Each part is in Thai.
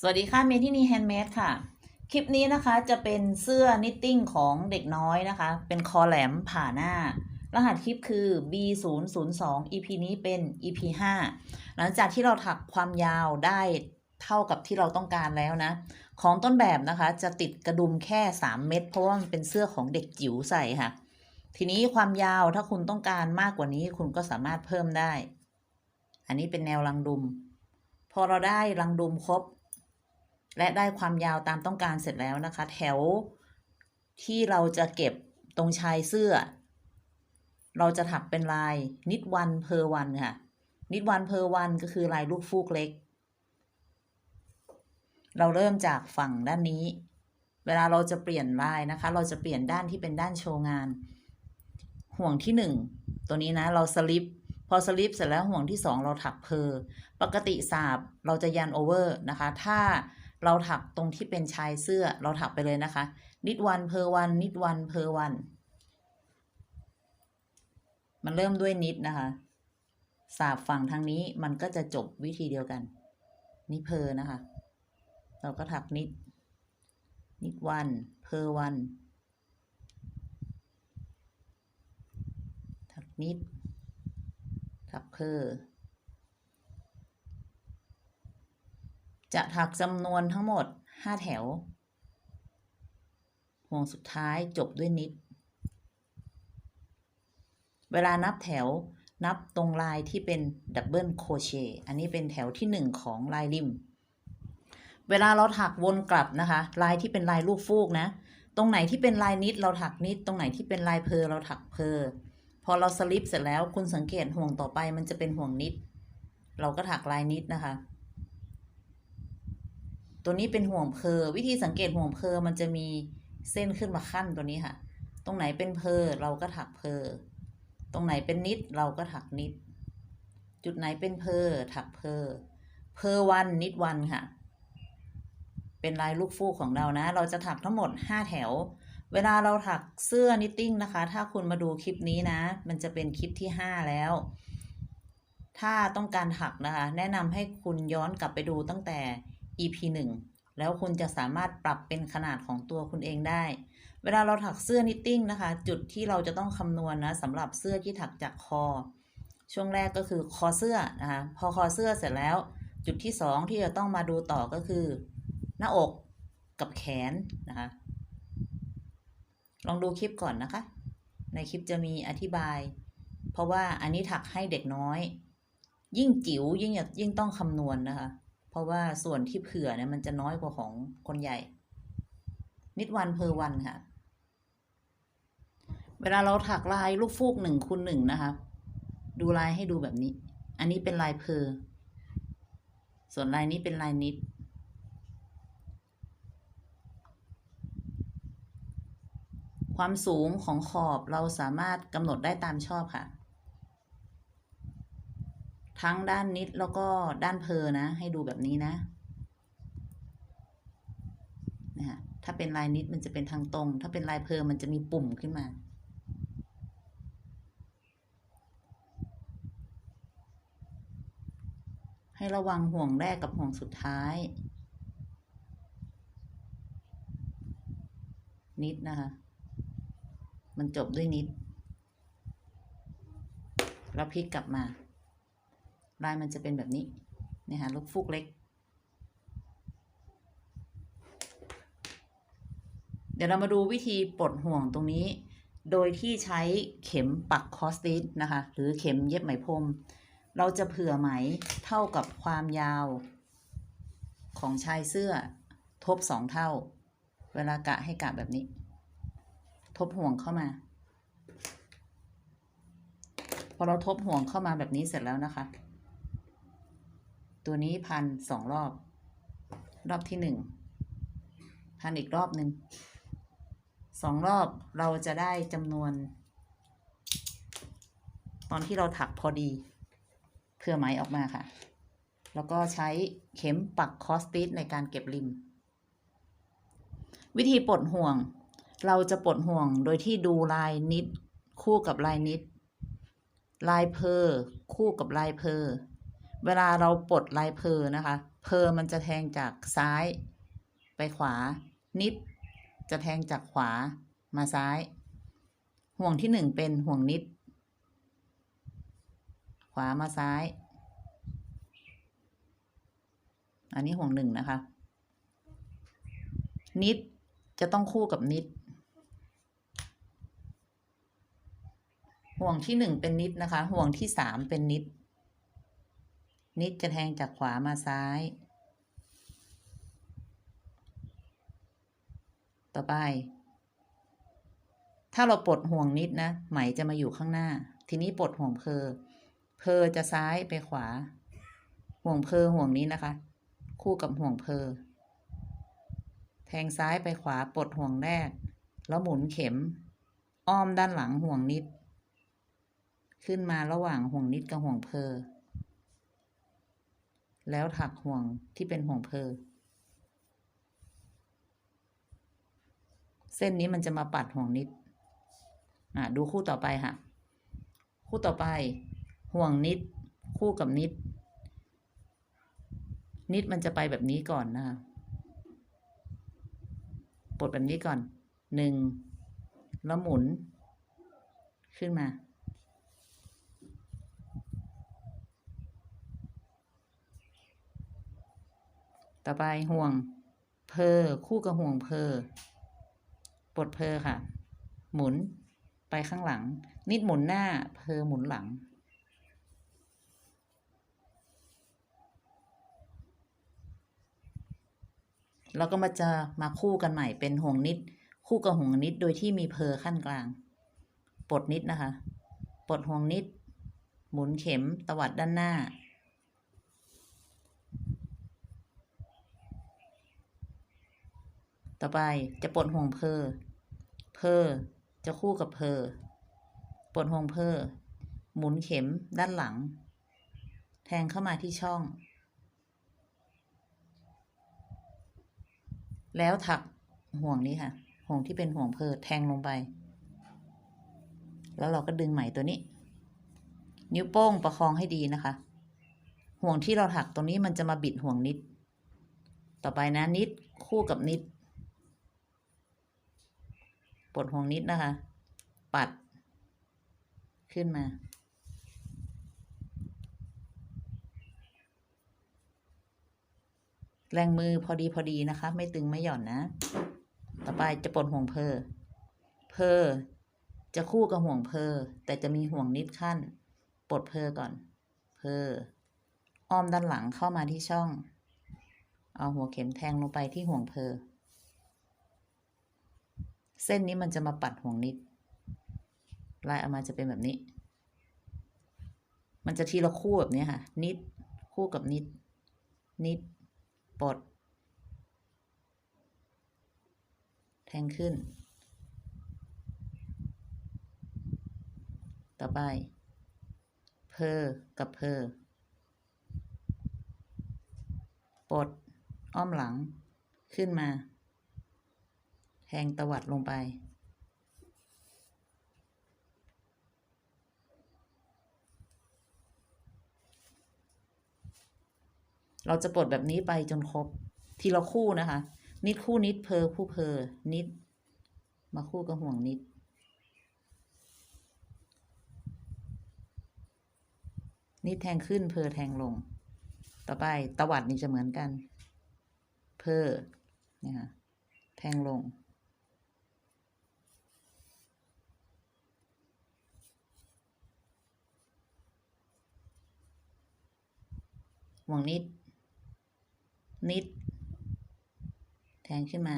สวัสดีค่ะเมที่นี่แฮนด์เมดค่ะ คลิปนี้นะคะจะเป็นเสื้อนิตติ้งของเด็กน้อยนะคะ เป็นคอแหลมผ่าหน้า รหัสคลิปคือ B 0 0 2 EP นี้เป็น EP 5 หลังจากที่เราถักความยาวได้เท่ากับที่เราต้องการแล้วนะ ของต้นแบบนะคะจะติดกระดุมแค่ 3 เม็ดเพราะว่ามันเป็นเสื้อของเด็กจิ๋วใส่ค่ะ ทีนี้ความยาวถ้าคุณต้องการมากกว่านี้คุณก็สามารถเพิ่มได้ อันนี้เป็นแนวรังดุม พอเราได้รังดุมครบ และได้ความยาวตามต้องการเสร็จแล้วนะคะ แถวที่เราจะเก็บตรงชายเสื้อ เราจะถักเป็นลายนิดวันเพอวันค่ะ นิดวันเพอวันก็คือลายลูกฟูกเล็ก เราเริ่มจากฝั่งด้านนี้ เวลาเราจะเปลี่ยนลายนะคะ เราจะเปลี่ยนด้านที่เป็นด้านโชว์งาน ห่วงที่หนึ่งตัวนี้นะเราสลิปพอสลิปเสร็จแล้วห่วงที่สองเราถักเพอ ปกติสาบเราจะยันโอเวอร์นะคะ ถ้า เราถักตรงที่เป็นชายเสื้อเราถักไปเลยนะคะ นิดวันเพอวัน นิดวันเพอวัน มันเริ่มด้วยนิดนะคะสาบฝั่งทางนี้มันก็จะจบวิธีเดียวกัน นี่เพอนะคะ เราก็ถักนิด นิดวัน เพอวัน ถักนิด ถักเพอ จะถักจำนวนทั้งหมด 5 แถว ห่วงสุดท้ายจบด้วยนิด เวลานับแถวนับตรงลายที่เป็นดับเบิลโคเชต์อันนี้เป็นแถวที่ 1 ของลายริม เวลาเราถักวนกลับนะคะ ลายที่เป็นลายลูกฟูกนะ ตรงไหนที่เป็นลายนิดเราถักนิด ตรงไหนที่เป็นลายเพอเราถักเพอพอเราสลิปเสร็จแล้วคุณสังเกตห่วงต่อไปมันจะเป็นห่วงนิด เราก็ถักลายนิดนะคะ ตัวนี้เป็นห่วงเพอวิธีสังเกตห่วงเพอมันจะมีเส้นขึ้นมาขั้นตัวนี้ค่ะ ตรงไหนเป็นเพอเราก็ถักเพอตรงไหนเป็นนิดเราก็ถักนิด จุดไหนเป็นเพอถักเพอเพอวันนิดวันค่ะ เป็นลายลูกฟูกของเรานะ เราจะถักทั้งหมด 5 แถว เวลาเราถักเสื้อนิตติ้งนะคะ ถ้าคุณมาดูคลิปนี้นะ มันจะเป็นคลิปที่ 5 แล้ว ถ้าต้องการถักนะคะ แนะนำให้คุณย้อนกลับไปดูตั้งแต่ EP 1 แล้วคุณจะสามารถปรับเป็นขนาดของตัวคุณเองได้ เวลาเราถักเสื้อนิตติ้งนะคะ จุดที่เราจะต้องคำนวณนะสำหรับเสื้อที่ถักจากคอ ช่วงแรกก็คือคอเสื้อนะคะพอคอเสื้อเสร็จแล้ว จุดที่สองที่จะต้องมาดูต่อก็คือ หน้าอกกับแขนนะคะ ลองดูคลิปก่อนนะคะ ในคลิปจะมีอธิบาย เพราะว่าอันนี้ถักให้เด็กน้อย ยิ่งจิ๋วยิ่งยิ่งต้องคำนวณนะคะ เพราะว่าส่วนที่เผื่อเนี่ยมันจะน้อยกว่าของคนใหญ่ นิดวันเพอวันค่ะ เวลาเราถักลายลูกฟูกหนึ่งคูณหนึ่งนะคะ ดูลายให้ดูแบบนี้ อันนี้เป็นลายเพอส่วนลายนี้เป็นลายนิด ความสูงของขอบเราสามารถกำหนดได้ตามชอบค่ะ ทั้งด้านนิดแล้วก็ด้านเพอนะ ให้ดูแบบนี้นะนะฮะถ้าเป็นลายนิดมันจะเป็นทางตรง ถ้าเป็นลายเพอมันจะมีปุ่มขึ้นมา ให้ระวังห่วงแรกกับห่วงสุดท้าย นิดนะคะ มันจบด้วยนิด แล้วพลิกกลับมา ลายมันจะเป็นแบบนี้เนี่ยฮะลูกฟูกเล็ก เดี๋ยวเรามาดูวิธีปลดห่วงตรงนี้ โดยที่ใช้เข็มปักคอสติสนะคะ หรือเข็มเย็บไหมพรม เราจะเผื่อไหมเท่ากับความยาวของชายเสื้อทบสองเท่า เวลากะให้กะแบบนี้ ทบห่วงเข้ามา พอเราทบห่วงเข้ามาแบบนี้เสร็จแล้วนะคะ ตัวนี้พันสองรอบ รอบที่หนึ่งพันอีกรอบหนึ่งสองรอบเราจะได้จำนวน ตอนที่เราถักพอดีเพื่อไหมออกมาค่ะ แล้วก็ใช้เข็มปักคอสติสในการเก็บริม วิธีปลดห่วง เราจะปลดห่วงโดยที่ดูลายนิด คู่กับลายนิด ลายเพอคู่กับลายเพอ เวลาเราปลดลายเพอนะคะ เพอมันจะแทงจากซ้ายไปขวา นิด จะแทงจากขวามาซ้าย ห่วงที่หนึ่งเป็นห่วงนิด ขวามาซ้าย อันนี้ห่วงหนึ่งนะคะ นิดจะต้องคู่กับนิด ห่วงที่หนึ่งเป็นนิดนะคะ ห่วงที่สามเป็นนิด นิดจะแทงจากขวามาซ้าย ต่อไป ถ้าเราปลดห่วงนิดนะ ไหมจะมาอยู่ข้างหน้า ทีนี้ปลดห่วงเพอ เพอจะซ้ายไปขวา ห่วงเพอห่วงนี้นะคะ คู่กับห่วงเพอ แทงซ้ายไปขวาปลดห่วงแรก แล้วหมุนเข็ม อ้อมด้านหลังห่วงนิด ขึ้นมาระหว่างห่วงนิดกับห่วงเพอ แล้วถักห่วงที่เป็นห่วงเพอเส้นนี้มันจะมาปัดห่วงนิด อะดูคู่ต่อไปค่ะ คู่ต่อไป ห่วงนิด คู่กับนิด นิดมันจะไปแบบนี้ก่อนนะคะปลดแบบนี้ก่อนหนึ่งแล้วหมุน ขึ้นมา ต่อไปห่วงเพอคู่กับห่วงเพอปลดเพอค่ะ หมุนไปข้างหลัง นิดหมุนหน้า เพอหมุนหลัง แล้วก็มาจะมาคู่กันใหม่เป็นห่วงนิด คู่กับห่วงนิดโดยที่มีเพอขั้นกลาง ปลดนิดนะคะ ปลดห่วงนิด หมุนเข็มตวัดด้านหน้า ต่อไปจะปลดห่วงเพอ เพอ จะคู่กับเพอ ปลดห่วงเพอ หมุนเข็มด้านหลัง แทงเข้ามาที่ช่อง แล้วถักห่วงนี้ค่ะ ห่วงที่เป็นห่วงเพอแทงลงไป แล้วเราก็ดึงไหมตัวนี้ นิ้วโป้งประคองให้ดีนะคะ ห่วงที่เราถักตรงนี้มันจะมาบิดห่วงนิด ต่อไปนะนิดคู่กับนิด ดห่วงนิดนะคะ ปัด ขึ้นมา แรงมือพอดีพอดีนะคะ ไม่ตึงไม่หย่อนนะ ต่อไปจะปลดห่วงเพอ เพอ จะคู่กับห่วงเพอ แต่จะมีห่วงนิดขั้น ปลดเพอก่อน เพอ อ้อมด้านหลังเข้ามาที่ช่อง เอาหัวเข็มแทงลงไปที่ห่วงเพอ เส้นนี้มันจะมาปัดห่วงนิดลายออกมาจะเป็นแบบนี้ มันจะทีละคู่แบบนี้ค่ะ นิด คู่กับนิด นิด ปลด แทงขึ้น ต่อไป เพอกับเพอปลด อ้อมหลัง ขึ้นมา แทงตวัดลงไป เราจะปลดแบบนี้ไปจนครบ ทีละคู่นะคะ นิดคู่นิดเพอคู่เพอนิด มาคู่กับห่วงนิดนิดแทงขึ้นเพอแทงลง ต่อไปตวัดนี่จะเหมือนกัน เพอเนี่ยค่ะแทงลง ห่วงนิด นิด แทงขึ้นมา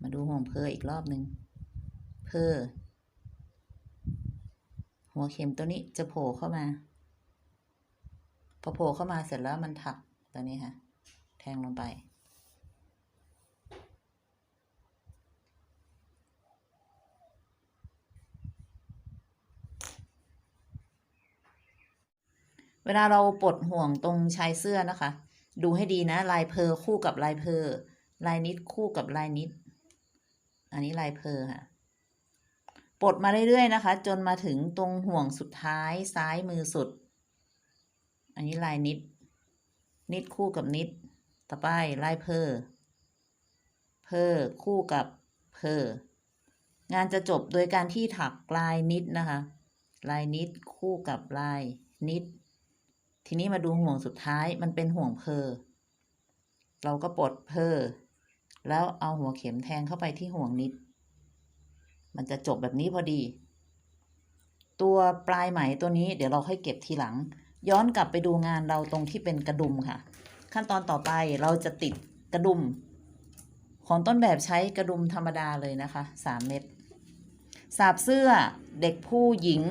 มาดูห่วงเพออีกรอบหนึ่งเพอหัวเข็มตัวนี้จะโผล่เข้ามา พอโผล่เข้ามาเสร็จแล้วมันถักตัวนี้ค่ะ แทงลงไป เวลาเราปลดห่วงตรงชายเสื้อนะคะ ดูให้ดีนะ ลายเพอคู่กับลายเพอลายนิดคู่กับลายนิด อันนี้ลายเพอค่ะปลดมาเรื่อยๆนะคะ จนมาถึงตรงห่วงสุดท้ายซ้ายมือสุด อันนี้ลายนิด นิดคู่กับนิด ต่อไปไล่เพอเพอคู่กับเพองานจะจบโดยการที่ถักลายนิดนะคะ ลายนิดคู่กับลายนิด ทีนี้มาดูห่วงสุดท้ายมันเป็นห่วงเพอเราก็ปลดเพอแล้วเอาหัวเข็มแทงเข้าไปที่ห่วงนิด มันจะจบแบบนี้พอดี ตัวปลายไหมตัวนี้เดี๋ยวเราค่อยเก็บทีหลัง ย้อนกลับไปดูงานเราตรงที่เป็นกระดุมค่ะ ขั้นตอนต่อไปเราจะติดกระดุม ของต้นแบบใช้กระดุมธรรมดาเลยนะคะ 3 เม็ด สาบเสื้อเด็กผู้หญิง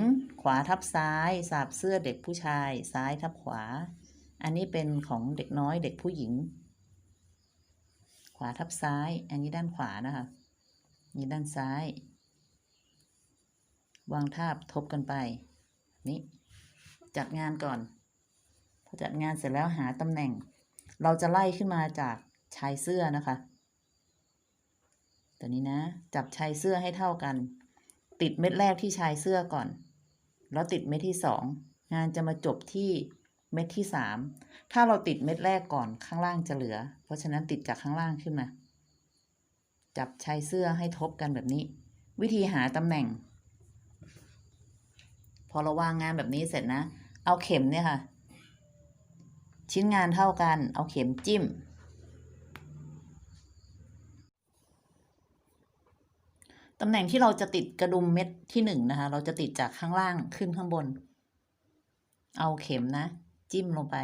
ขวาทับซ้าย สาบเสื้อเด็กผู้ชาย ซ้ายทับขวา อันนี้เป็นของเด็กน้อยเด็กผู้หญิง ขวาทับซ้าย อันนี้ด้านขวานะคะนี่ด้านซ้าย วางทาบทบกันไป นี่จัดงานก่อน พอจัดงานเสร็จแล้วหาตำแหน่ง เราจะไล่ขึ้นมาจากชายเสื้อนะคะ ตัวนี้นะ จับชายเสื้อให้เท่ากัน ติดเม็ดแรกที่ชายเสื้อก่อน แล้วติดเม็ดที่สองงานจะมาจบที่เม็ดที่สามถ้าเราติดเม็ดแรกก่อนข้างล่างจะเหลือ เพราะฉะนั้นติดจากข้างล่างขึ้นมา จับชายเสื้อให้ทบกันแบบนี้ วิธีหาตำแหน่ง พอเราวางงานแบบนี้เสร็จนะ เอาเข็มเนี่ยค่ะ ชิ้นงานเท่ากัน เอาเข็มจิ้ม ตำแหน่งที่เราจะติดกระดุมเม็ดที่หนึ่งนะคะ เราจะติดจากข้างล่างขึ้นข้างบน เอาเข็มนะ จิ้มลงไป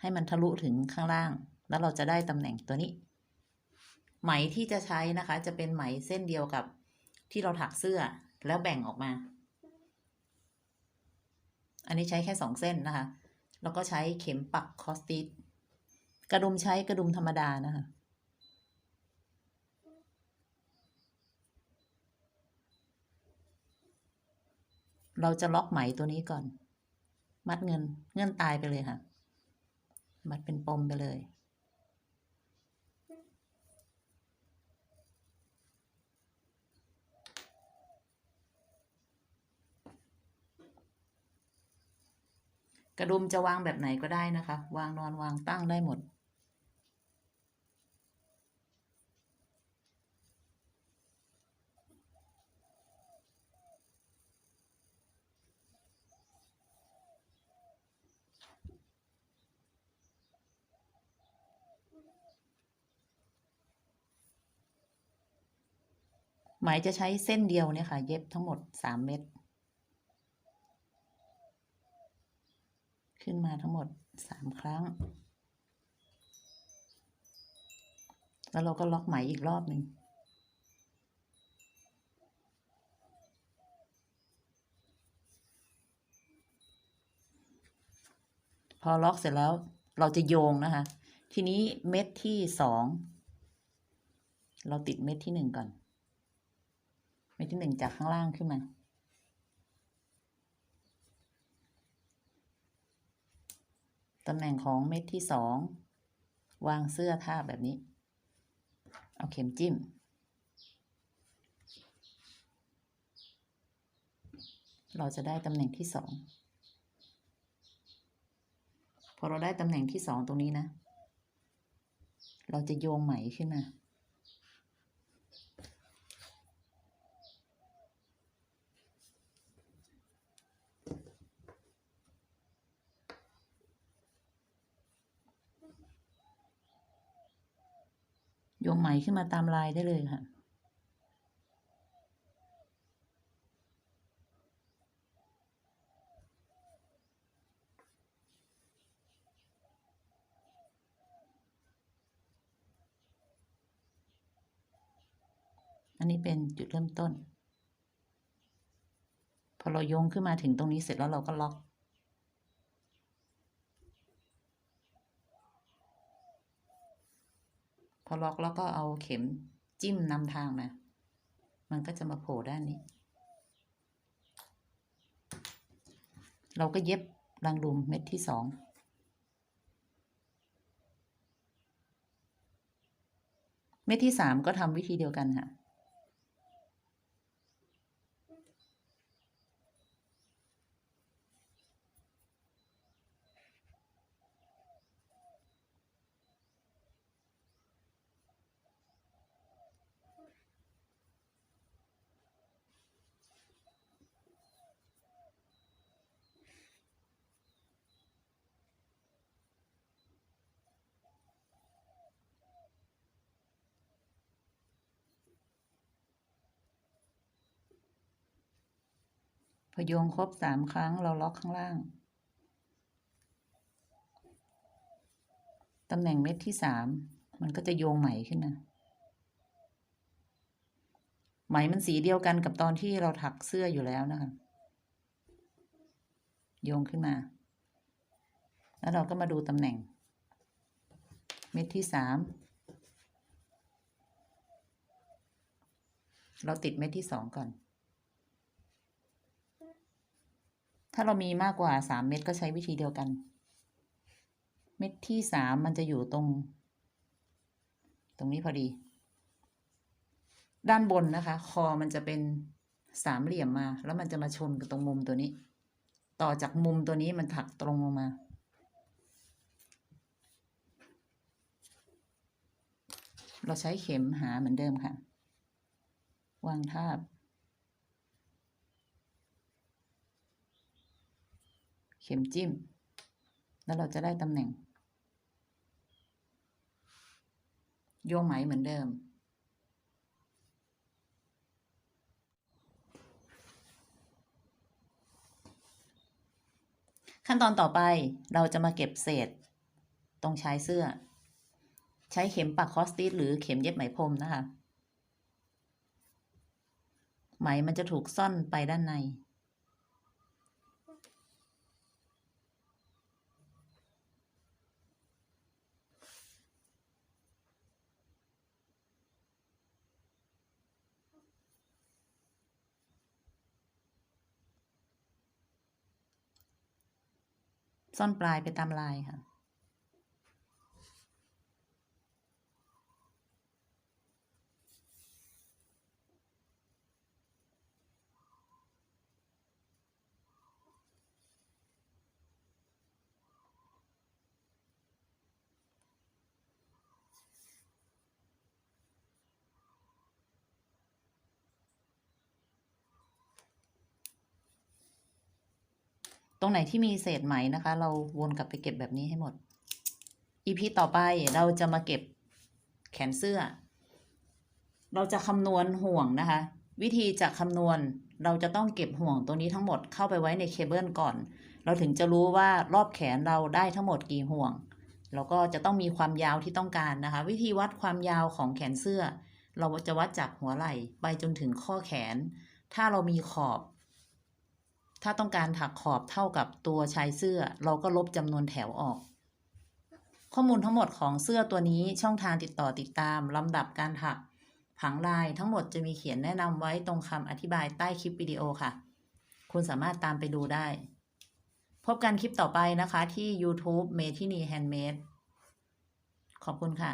ให้มันทะลุถึงข้างล่าง แล้วเราจะได้ตำแหน่งตัวนี้ ไหมที่จะใช้นะคะ จะเป็นไหมเส้นเดียวกับที่เราถักเสื้อแล้วแบ่งออกมา อันนี้ใช้แค่สองเส้นนะคะ แล้วก็ใช้เข็มปักคอสติสกระดุมใช้กระดุมธรรมดานะคะ เราจะล็อกไหมตัวนี้ก่อน มัดเงินเงื่อนตายไปเลยค่ะ มัดเป็นปมไปเลย กระดุมจะวางแบบไหนก็ได้นะคะ วางนอนวางตั้งได้หมด ไหมจะใช้เส้นเดียวเนี่ยค่ะ เย็บทั้งหมดสามเม็ดขึ้นมาทั้งหมดสามครั้ง แล้วเราก็ล็อกไหมอีกรอบหนึ่งพอล็อกเสร็จแล้วเราจะโยงนะคะ ทีนี้เม็ดที่สองเราติดเม็ดที่หนึ่งก่อน เม็ดที่หนึ่งจากข้างล่างขึ้นมา ตำแหน่งของเม็ดที่สองวางเสื้อท่าแบบนี้ เอาเข็มจิ้ม เราจะได้ตำแหน่งที่สองพอเราได้ตำแหน่งที่สองตรงนี้นะ เราจะโยงไหมขึ้นมา โยงไหมขึ้นมาตามลายได้เลยค่ะ อันนี้เป็นจุดเริ่มต้น พอเราโยงขึ้นมาถึงตรงนี้เสร็จแล้วเราก็ล็อก พอล็อกแล้วก็เอาเข็มจิ้มนำทางมา มันก็จะมาโผล่ด้านนี้ เราก็เย็บรังดุมเม็ดที่สองเม็ดที่สามก็ทำวิธีเดียวกันค่ะ พอโยงครบสามครั้งเราล็อกข้างล่าง ตำแหน่งเม็ดที่สามมันก็จะโยงไหมขึ้นมาไหมมันสีเดียวกันกับตอนที่เราถักเสื้ออยู่แล้วนะคะโยงขึ้นมา แล้วเราก็มาดูตำแหน่ง เม็ดที่สามเราติดเม็ดที่สองก่อน ถ้าเรามีมากกว่าสามเม็ดก็ใช้วิธีเดียวกัน เม็ดที่สามมันจะอยู่ตรง ตรงนี้พอดี ด้านบนนะคะ คอมันจะเป็นสามเหลี่ยมมา แล้วมันจะมาชนกับตรงมุมตัวนี้ ต่อจากมุมตัวนี้มันถักตรงลงมา เราใช้เข็มหาเหมือนเดิมค่ะ วางทาบ เข็มจิ้ม แล้วเราจะได้ตำแหน่ง โยงไหมเหมือนเดิม ขั้นตอนต่อไปเราจะมาเก็บเศษ ตรงชายเสื้อ ใช้เข็มปักคอสติสหรือเข็มเย็บไหมพรมนะคะ ไหมมันจะถูกซ่อนไปด้านใน ซ่อนปลายไปตามลายค่ะ รงไหนที่มีเศษไหมนะคะ เราวนกลับไปเก็บแบบนี้ให้หมด อีพีต่อไปเราจะมาเก็บแขนเสื้อ เราจะคำนวณห่วงนะคะ วิธีจะคำนวณเราจะต้องเก็บห่วงตัวนี้ทั้งหมดเข้าไปไว้ในเคเบิลก่อน เราถึงจะรู้ว่ารอบแขนเราได้ทั้งหมดกี่ห่วง แล้วก็จะต้องมีความยาวที่ต้องการนะคะ วิธีวัดความยาวของแขนเสื้อ เราจะวัดจากหัวไหล่ไปจนถึงข้อแขน ถ้าเรามีขอบ ถ้าต้องการถักขอบเท่ากับตัวชายเสื้อ เราก็ลบจำนวนแถวออก ข้อมูลทั้งหมดของเสื้อตัวนี้ช่องทางติดต่อติดตามลำดับการถัก ผังลายทั้งหมดจะมีเขียนแนะนำไว้ตรงคำอธิบายใต้คลิปวิดีโอค่ะ คุณสามารถตามไปดูได้ พบกันคลิปต่อไปนะคะที่ YouTube เมทินีแฮนด์เมดขอบคุณค่ะ